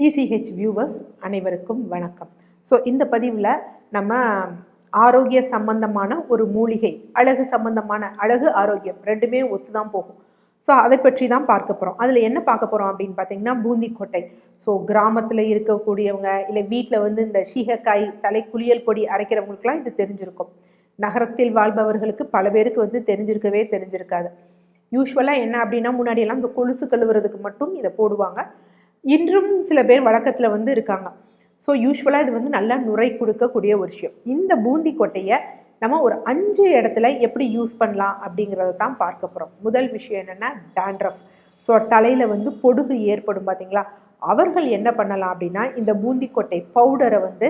DCH viewers அனைவருக்கும் வணக்கம். So இந்த பதிவில் நம்ம ஆரோக்கிய சம்பந்தமான ஒரு மூலிகை அழகு சம்பந்தமான அழகு ஆரோக்கியம் ரெண்டுமே ஒத்து தான் போகும். ஸோ அதை பற்றி தான் பார்க்க போகிறோம் அதில் என்ன பார்க்க போகிறோம் அப்படின்னு பார்த்தீங்கன்னா பூந்திக்கொட்டை. ஸோ கிராமத்தில் இருக்கக்கூடியவங்க இல்லை வீட்டில் வந்து இந்த சீகக்காய் தலை குளியல் பொடி அரைக்கிறவங்களுக்குலாம் இது தெரிஞ்சிருக்கும். நகரத்தில் வாழ்பவர்களுக்கு பல பேருக்கு வந்து தெரிஞ்சிருக்கவே தெரிஞ்சிருக்காது. யூஸ்வலாக என்ன அப்படின்னா முன்னாடியெல்லாம் இந்த கொலுசு கழுவுறதுக்கு மட்டும் இதை போடுவாங்க. இன்றும் சில பேர் வழக்கத்தில் வந்து இருக்காங்க. ஸோ யூஸ்வலாக இது வந்து நல்லா நுரை கொடுக்கக்கூடிய ஒரு விஷயம். இந்த பூந்தி கொட்டையை நம்ம ஒரு அஞ்சு இடத்துல எப்படி யூஸ் பண்ணலாம் அப்படிங்கிறத தான் பார்க்க போகிறோம் முதல் விஷயம் என்னென்னா டேண்ட்ரஃப் ஸோ தலையில் வந்து பொடுகு ஏற்படும் பார்த்தீங்களா அவர்கள் என்ன பண்ணலாம் அப்படின்னா இந்த பூந்தி கொட்டை பவுடரை வந்து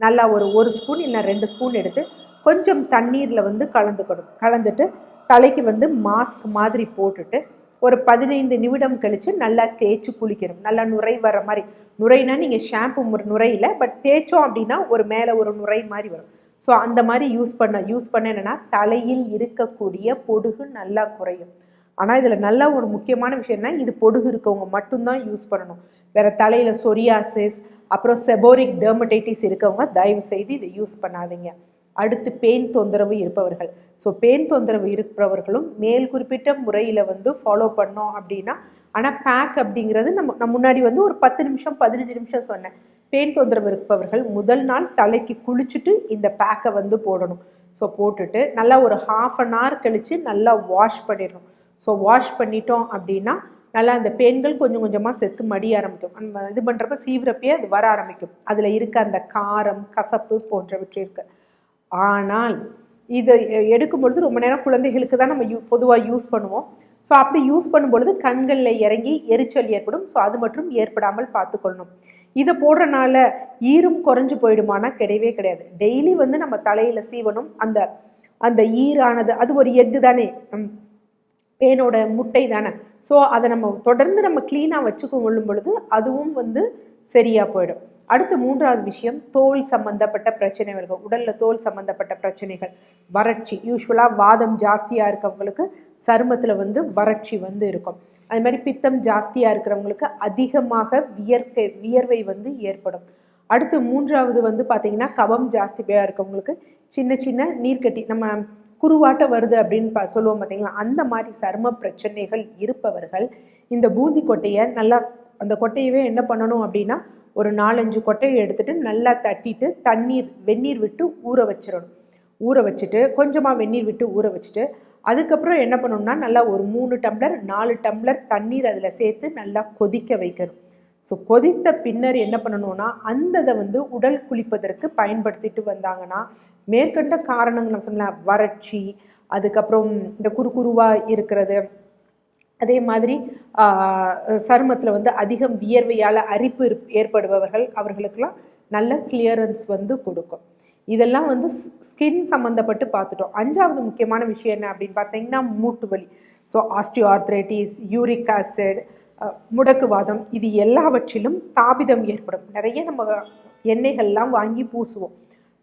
நல்லா ஒரு ஒரு ஸ்பூன் இல்லை ரெண்டு ஸ்பூன் எடுத்து கொஞ்சம் தண்ணீரில் வந்து கலந்துக்கணும். கலந்துட்டு தலைக்கு வந்து மாஸ்க் மாதிரி போட்டுட்டு ஒரு பதினைந்து நிமிடம் கழித்து நல்லா தேய்ச்சி குளிக்கணும். நல்லா நுரை வர மாதிரி. நுரைனா நீங்கள் ஷாம்பு நுரையில் பட் தேய்ச்சோம் அப்படின்னா ஒரு மேலே ஒரு நுரை மாதிரி வரும். ஸோ அந்த மாதிரி யூஸ் பண்ண யூஸ் பண்ண என்னென்னா தலையில் இருக்கக்கூடிய பொடுகு நல்லா குறையும். ஆனால் இதில் நல்ல ஒரு முக்கியமான விஷயம்னா இது பொடுகு இருக்கவங்க மட்டும்தான் யூஸ் பண்ணணும். வேறு தலையில் சொரியாசிஸ் அப்புறம் செபோரிக் டெர்மடைட்டிஸ் இருக்கவங்க தயவு செய்து இதை யூஸ் பண்ணாதீங்க. அடுத்து பேன் தொந்தரவு இருப்பவர்கள். ஸோ பேன் தொந்தரவு இருப்பவர்களும் மேல் குறிப்பிட்ட முறையில் வந்து ஃபாலோ பண்ணோம் அப்படின்னா ஆனால் பேக் அப்படிங்கிறது நம்ம நான் முன்னாடி வந்து ஒரு பத்து நிமிஷம் பதினஞ்சு நிமிஷம் சொன்னேன். பேன் தொந்தரவு இருப்பவர்கள் முதல் நாள் தலைக்கு குளிச்சுட்டு இந்த பேக்கை வந்து போடணும். ஸோ போட்டுட்டு நல்லா ஒரு ஹாஃப் அன் ஹவர் கழித்து நல்லா வாஷ் பண்ணிடணும். ஸோ வாஷ் பண்ணிட்டோம் அப்படின்னா நல்லா அந்த பெண்கள் கொஞ்சம் கொஞ்சமாக செத்து மடிய ஆரம்பிக்கும். அந்த இது பண்ணுறப்ப சீவிரப்பே அது வர ஆரம்பிக்கும். அதில் இருக்க அந்த காரம் கசப்பு போன்றவற்றிற்கு. ஆனால் இதை எடுக்கும் பொழுது ரொம்ப நேரம் குழந்தைகளுக்கு தான் நம்ம யூ பொதுவாக யூஸ் பண்ணுவோம். ஸோ அப்படி யூஸ் பண்ணும்பொழுது கண்களில் இறங்கி எரிச்சல் ஏற்படும். ஸோ அது மட்டும் ஏற்படாமல் பார்த்துக்கொள்ளணும். இதை போடுறனால ஈரும் குறைஞ்சு போயிடுமானா கிடையவே கிடையாது. டெய்லி வந்து நம்ம தலையில் சீவனும் அந்த அந்த ஈரானது அது ஒரு எக்கு தானே. பேனோட முட்டை தானே. ஸோ அதை நம்ம தொடர்ந்து நம்ம க்ளீனாக வச்சுக்க கொள்ளும் பொழுது அதுவும் வந்து சரியாக போயிடும். அடுத்து மூன்றாவது விஷயம் தோல் சம்பந்தப்பட்ட பிரச்சனைகள். உடலில் தோல் சம்பந்தப்பட்ட பிரச்சனைகள். வறட்சி யூஸ்வலாக வாதம் ஜாஸ்தியாக இருக்கவங்களுக்கு சருமத்தில் வந்து வறட்சி வந்து இருக்கும். அது மாதிரி பித்தம் ஜாஸ்தியாக இருக்கிறவங்களுக்கு அதிகமாக வியர்க்கை வியர்வை வந்து ஏற்படும். அடுத்து மூன்றாவது வந்து பார்த்திங்கன்னா கவம் ஜாஸ்தியாக இருக்கவங்களுக்கு சின்ன சின்ன நீர்க்கட்டி நம்ம குருவாட்ட வருது அப்படின்னு பா சொல்லுவோம் பார்த்தீங்களா அந்த மாதிரி சரும பிரச்சனைகள் இருப்பவர்கள் இந்த பூந்தி கொட்டையை நல்லா அந்த கொட்டையவே என்ன பண்ணணும் அப்படின்னா ஒரு நாலஞ்சு கொட்டையை எடுத்துகிட்டு நல்லா தட்டிட்டு தண்ணீர் வெந்நீர் விட்டு ஊற வச்சிடணும் ஊற வச்சுட்டு கொஞ்சமாக வெந்நீர் விட்டு ஊற வச்சுட்டு அதுக்கப்புறம் என்ன பண்ணணும்னா நல்லா ஒரு மூணு டம்ளர் நாலு டம்ளர் தண்ணீர் அதில் சேர்த்து நல்லா கொதிக்க வைக்கணும். ஸோ கொதித்த பின்னர் என்ன பண்ணணும்னா அந்ததை வந்து உடல் குளிப்பதற்கு பயன்படுத்திட்டு வந்தாங்கன்னா மேற்கண்ட காரணங்கள் நம்ம வறட்சி அதுக்கப்புறம் இந்த குறுகுருவாக இருக்கிறது அதே மாதிரி சருமத்தில் வந்து அதிகம் வியர்வையால் அரிப்பு ஏற்படுபவர்கள் அவர்களுக்கெல்லாம் நல்ல கிளியரன்ஸ் வந்து கொடுக்கும். இதெல்லாம் வந்து ஸ்கின் சம்மந்தப்பட்டு பார்த்துட்டோம். அஞ்சாவது முக்கியமான விஷயம் என்ன அப்படின்னு பார்த்தீங்கன்னா மூட்டு வலி. So osteoarthritis uric acid முடக்குவாதம் இது எல்லாவற்றிலும் தாபிதம் ஏற்படும். நிறைய நம்ம எண்ணெய்கள்லாம் வாங்கி பூசுவோம்.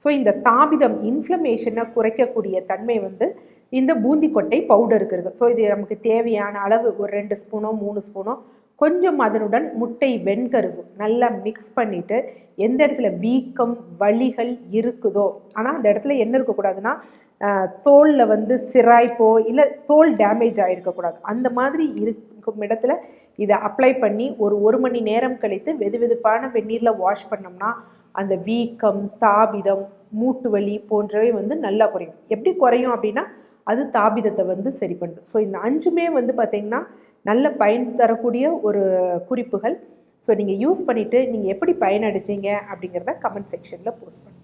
ஸோ இந்த தாபிதம் இன்ஃப்ளமேஷனை குறைக்கக்கூடிய தன்மை வந்து இந்த பூந்தி கொட்டை பவுடருக்கு இருக்குது ஸோ இது நமக்கு தேவையான அளவு ஒரு ரெண்டு ஸ்பூனோ மூணு ஸ்பூனோ கொஞ்சம் அதனுடன் முட்டை வெண்கருவு நல்லா மிக்ஸ் பண்ணிவிட்டு எந்த இடத்துல வீக்கம் வலிகள் இருக்குதோ ஆனால் அந்த இடத்துல என்ன இருக்கக்கூடாதுன்னா தோலில் வந்து சிராய்ப்போ இல்லை தோல் டேமேஜ் ஆகிருக்கக்கூடாது அந்த மாதிரி இருக்கும் இடத்துல இதை அப்ளை பண்ணி ஒரு ஒரு மணி நேரம் கழித்து வெது வெதுப்பான வெந்நீரில் வாஷ் பண்ணோம்னா அந்த வீக்கம் தாபிதம் மூட்டு வலி போன்றவை வந்து நல்லா குறையும். எப்படி குறையும் அப்படின்னா அது தாபிதத்தை வந்து சரி பண்ணுது. ஸோ இந்த அஞ்சுமே வந்து பார்த்திங்கன்னா நல்ல பயன் தரக்கூடிய ஒரு குறிப்புகள். ஸோ நீங்கள் யூஸ் பண்ணிவிட்டு நீங்கள் எப்படி பயனடைச்சிங்க அப்படிங்கிறத கமெண்ட் செக்ஷனில் போஸ்ட் பண்ணுங்கள்